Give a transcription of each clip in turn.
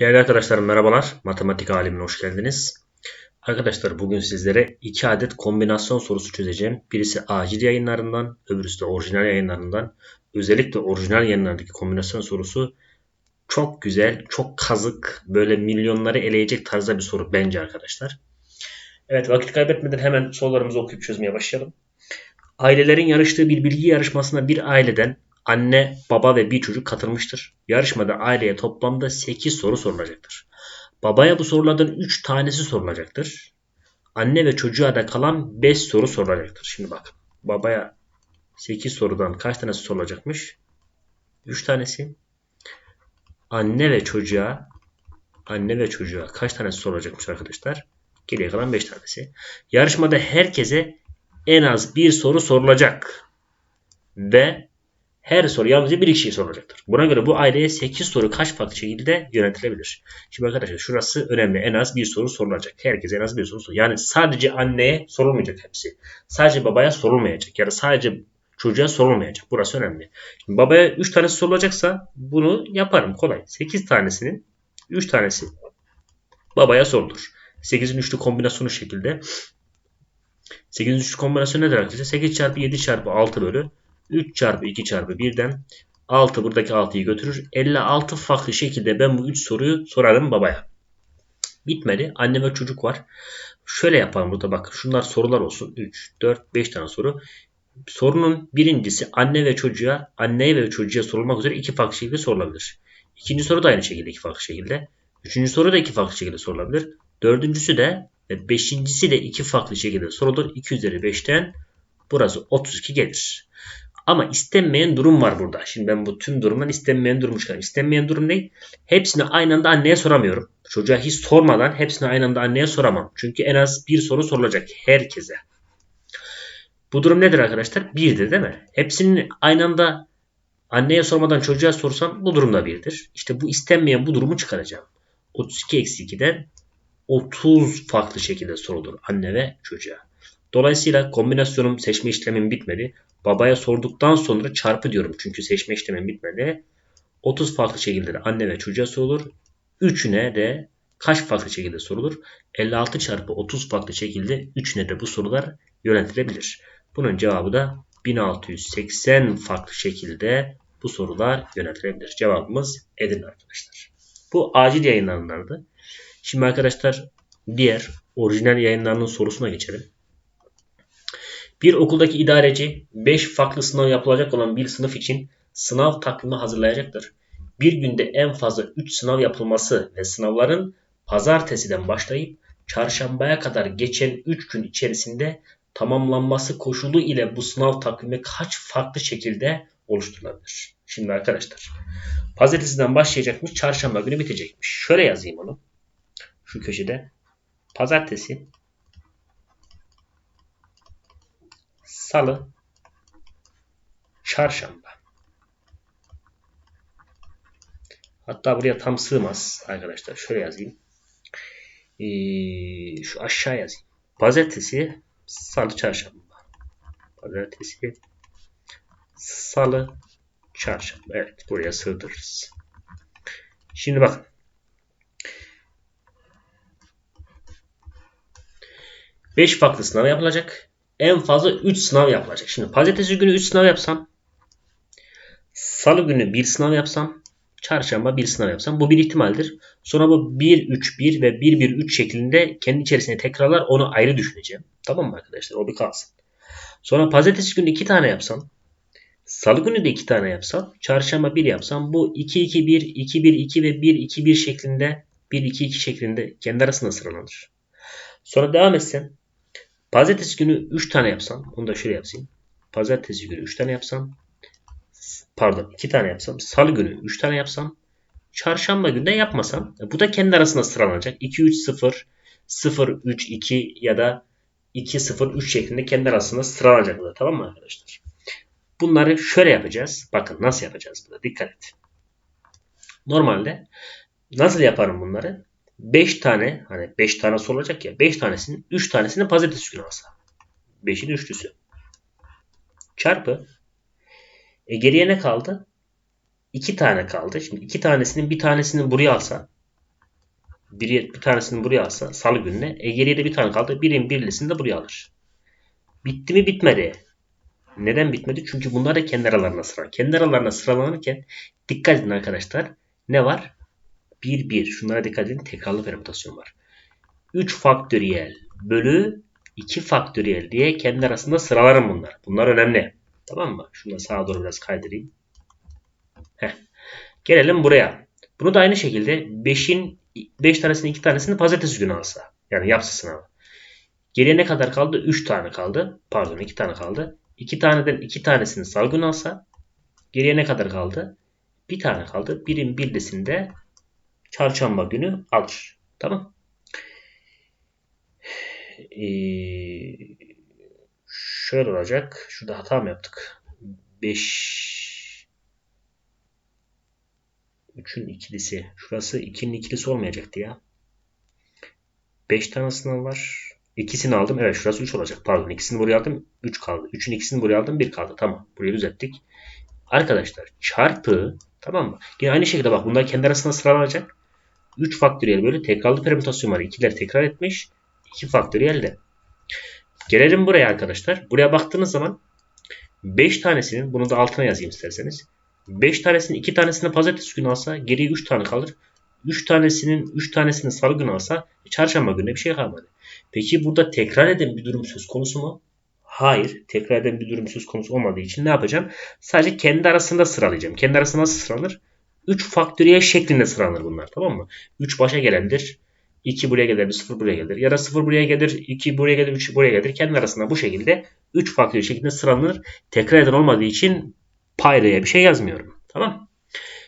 Değerli arkadaşlarım merhabalar. Matematik alemine hoş geldiniz. Arkadaşlar bugün sizlere iki adet kombinasyon sorusu çözeceğim. Birisi acil yayınlarından, öbürüsü de orijinal yayınlarından. Özellikle orijinal yayınlardaki kombinasyon sorusu çok güzel, çok kazık, böyle milyonları eleyecek tarzda bir soru bence arkadaşlar. Evet vakit kaybetmeden hemen sorularımızı okuyup çözmeye başlayalım. Ailelerin yarıştığı bir bilgi yarışmasına bir aileden anne, baba ve bir çocuk katılmıştır. Yarışmada aileye toplamda 8 soru sorulacaktır. Babaya bu sorulardan 3 tanesi sorulacaktır. Anne ve çocuğa da kalan 5 soru sorulacaktır. Şimdi bakın. Babaya 8 sorudan kaç tanesi sorulacakmış? 3 tanesi. Anne ve çocuğa anne ve çocuğa kaç tanesi sorulacakmış arkadaşlar? Geriye kalan 5 tanesi. Yarışmada herkese en az bir soru sorulacak. Ve her soru yalnızca bir kişiye sorulacaktır. Buna göre bu aileye 8 soru kaç farklı şekilde yönetilebilir? Şimdi arkadaşlar şurası önemli. En az bir soru sorulacak. Herkese en az bir soru sorulacak. Yani sadece anneye sorulmayacak hepsi. Sadece babaya sorulmayacak. Ya da sadece çocuğa sorulmayacak. Burası önemli. Şimdi babaya 3 tanesi sorulacaksa bunu yaparım kolay. 8 tanesinin 3 tanesi babaya sorulur. 8'in üçlü kombinasyonu şekilde. 8'in üçlü kombinasyonu nedir arkadaşlar? 8 çarpı 7 çarpı 6 bölü 3 çarpı 2 çarpı 1'den 6 buradaki 6'yı götürür. 56 farklı şekilde ben bu 3 soruyu sorarım babaya. Bitmedi. Anne ve çocuk var. Şöyle yapalım burada bakın. Şunlar sorular olsun. 3, 4, 5 tane soru. Sorunun birincisi anne ve çocuğa, anneye ve çocuğa sorulmak üzere iki farklı şekilde sorulabilir. İkinci soru da aynı şekilde iki farklı şekilde. Üçüncü soru da iki farklı şekilde sorulabilir. Dördüncüsü de ve beşincisi de iki farklı şekilde sorulur. 2 üzeri 5'ten burası 32 gelir. Ama istenmeyen durum var burada. Şimdi ben bu tüm durumdan istenmeyen durum çıkarım. İstenmeyen durum ne? Hepsini aynı anda anneye soramıyorum. Çocuğa hiç sormadan hepsini aynı anda anneye soramam. Çünkü en az bir soru sorulacak herkese. Bu durum nedir arkadaşlar? Birdir değil mi? Hepsini aynı anda anneye sormadan çocuğa sorsam bu durumda birdir. İşte bu istenmeyen bu durumu çıkaracağım. 32 eksi 2'den 30 farklı şekilde sorulur anne ve çocuğa. Dolayısıyla kombinasyonum seçme işlemim bitmedi. Babaya sorduktan sonra çarpı diyorum çünkü seçme işlemim bitmedi. 30 farklı şekilde de anne ve çocuğa sorulur. Üçüne de kaç farklı şekilde sorulur? 56 çarpı 30 farklı şekilde üçüne de bu sorular yöneltilebilir. Bunun cevabı da 1680 farklı şekilde bu sorular yöneltilebilir. Cevabımız Edirne arkadaşlar. Bu acil yayınlarındandı. Şimdi arkadaşlar diğer orijinal yayınlarının sorusuna geçelim. Bir okuldaki idareci 5 farklı sınav yapılacak olan bir sınıf için sınav takvimi hazırlayacaktır. Bir günde en fazla 3 sınav yapılması ve sınavların pazartesiden başlayıp çarşambaya kadar geçen 3 gün içerisinde tamamlanması koşulu ile bu sınav takvimi kaç farklı şekilde oluşturulabilir? Şimdi arkadaşlar pazartesiden başlayacakmış çarşamba günü bitecekmiş. Şöyle yazayım onu. Şu köşede. Pazartesi Salı, Çarşamba. Hatta buraya tam sığmaz arkadaşlar. Şöyle yazayım. Ee, şu aşağı yazayım. Pazartesi, Salı, Çarşamba. Pazartesi, Salı, Çarşamba. Evet buraya sığdırırız. Şimdi bakın. Beş farklı sınav yapılacak en fazla 3 sınav yapılacak. Şimdi pazartesi günü 3 sınav yapsam, salı günü 1 sınav yapsam, çarşamba 1 sınav yapsam bu bir ihtimaldir. Sonra bu 1 3 1 ve 1 1 3 şeklinde kendi içerisinde tekrarlar onu ayrı düşüneceğim. Tamam mı arkadaşlar? O bir kalsın. Sonra pazartesi günü 2 tane yapsam, salı günü de 2 tane yapsam, çarşamba 1 yapsam bu 2 2 1 2 1 2 ve 1 2 1 şeklinde 1 2 2 şeklinde kendi arasında sıralanır. Sonra devam etsem Pazartesi günü 3 tane yapsam. Onu da şöyle yapayım. Pazartesi günü 3 tane yapsam. Pardon 2 tane yapsam. Salı günü 3 tane yapsam. Çarşamba günü de yapmasam. Bu da kendi arasında sıralanacak. 2 3 0 0 3 2 ya da 2 0 3 şeklinde kendi arasında sıralanacak. Tamam mı arkadaşlar? Bunları şöyle yapacağız. Bakın nasıl yapacağız burada. Dikkat et. Normalde nasıl yaparım bunları? 5 tane hani 5 tane sorulacak ya 5 tanesinin 3 tanesini pazartesi günü alsa. 5'in üçlüsü. Çarpı. E geriye ne kaldı? 2 tane kaldı. Şimdi 2 tanesinin bir tanesini buraya alsa bir, bir tanesini buraya alsa salı gününe. E geriye de bir tane kaldı. Birin birlisini de buraya alır. Bitti mi bitmedi. Neden bitmedi? Çünkü bunlar da kendi aralarına sıralan. Kendi aralarına sıralanırken dikkat edin arkadaşlar. Ne var? 1 1. Şunlara dikkat edin. Tekrarlı permütasyon var. 3 faktöriyel bölü 2 faktöriyel diye kendi arasında sıralarım bunlar. Bunlar önemli. Tamam mı? Şunu da sağa doğru biraz kaydırayım. Heh. Gelelim buraya. Bunu da aynı şekilde 5'in 5 tanesini 2 tanesini pazartesi günü alsa. Yani yapsa sınavı. Geriye ne kadar kaldı? 3 tane kaldı. Pardon 2 tane kaldı. 2 taneden 2 tanesini salı günü alsa geriye ne kadar kaldı? Bir tane kaldı. Birin birlisinde çarşamba günü alır. Tamam. Ee, şöyle olacak. Şurada hata mı yaptık? 5 3'ün ikilisi. Şurası 2'nin ikilisi olmayacaktı ya. 5 tane sınav var. İkisini aldım. Evet şurası 3 olacak. Pardon ikisini buraya aldım. 3 kaldı. 3'ün ikisini buraya aldım. 1 kaldı. Tamam. Burayı düzelttik. Arkadaşlar çarpı tamam mı? Yine aynı şekilde bak bunlar kendi arasında sıralanacak. 3 faktöriyel böyle tekrarlı permütasyon var. İkiler tekrar etmiş. 2 faktöriyel de. Gelelim buraya arkadaşlar. Buraya baktığınız zaman 5 tanesinin bunu da altına yazayım isterseniz. 5 tanesinin 2 tanesini pazartesi günü alsa geriye 3 tane kalır. 3 tanesinin 3 tanesini salı günü alsa çarşamba gününe bir şey kalmadı. Peki burada tekrar eden bir durum söz konusu mu? Hayır. Tekrar eden bir durum söz konusu olmadığı için ne yapacağım? Sadece kendi arasında sıralayacağım. Kendi arasında nasıl sıralanır? 3 faktöriyel şeklinde sıralanır bunlar. Tamam mı? 3 başa gelendir. 2 buraya gelir, 0 buraya gelir. Ya da 0 buraya gelir, 2 buraya gelir, 3 buraya gelir. Kendi arasında bu şekilde 3 faktöriyel şeklinde sıralanır. Tekrar eden olmadığı için paydaya bir şey yazmıyorum. Tamam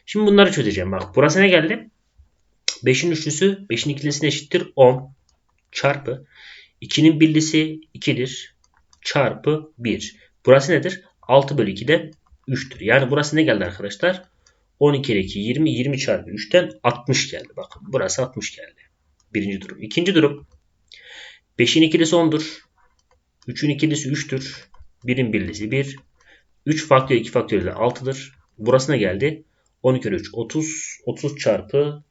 Şimdi bunları çözeceğim. Bak burası ne geldi? 5'in üçlüsü 5'in ikilisine eşittir 10 çarpı 2'nin birlisi 2'dir çarpı 1. Burası nedir? 6 bölü 2'den 3'tür. Yani burası ne geldi arkadaşlar? 12 ile 2 20 20 çarpı 3'ten 60 geldi. Bakın burası 60 geldi. Birinci durum. İkinci durum. 5'in ikilisi 10'dur. 3'ün ikilisi 3'tür. 1'in birlisi 1. 3 faktör 2 faktör ile 6'dır. Burası ne geldi? 12 ile 3 30. 30 çarpı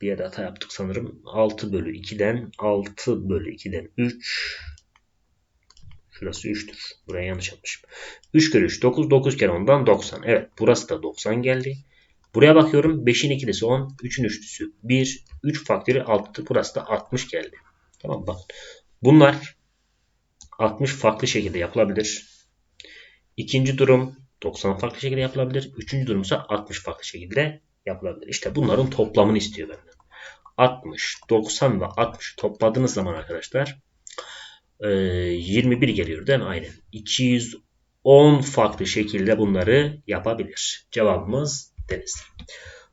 bir yerde hata yaptık sanırım. 6 bölü 2'den 6 bölü 2'den 3 Şurası 3'tür. Buraya yanlış yapmışım. 3 kere 3 9. 9 kere 10'dan 90. Evet burası da 90 geldi. Buraya bakıyorum. 5'in ikilisi 10. 3'ün üçlüsü 1. 3 faktörü 6. Burası da 60 geldi. Tamam bak. Bunlar 60 farklı şekilde yapılabilir. İkinci durum 90 farklı şekilde yapılabilir. Üçüncü durum ise 60 farklı şekilde yapılabilir. İşte bunların toplamını istiyor benden. 60, 90 ve 60 topladığınız zaman arkadaşlar 21 geliyor değil mi? Aynen. 210 farklı şekilde bunları yapabilir. Cevabımız deniz.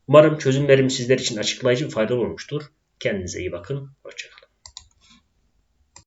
Umarım çözümlerim sizler için açıklayıcı ve faydalı olmuştur. Kendinize iyi bakın. Hoşçakalın.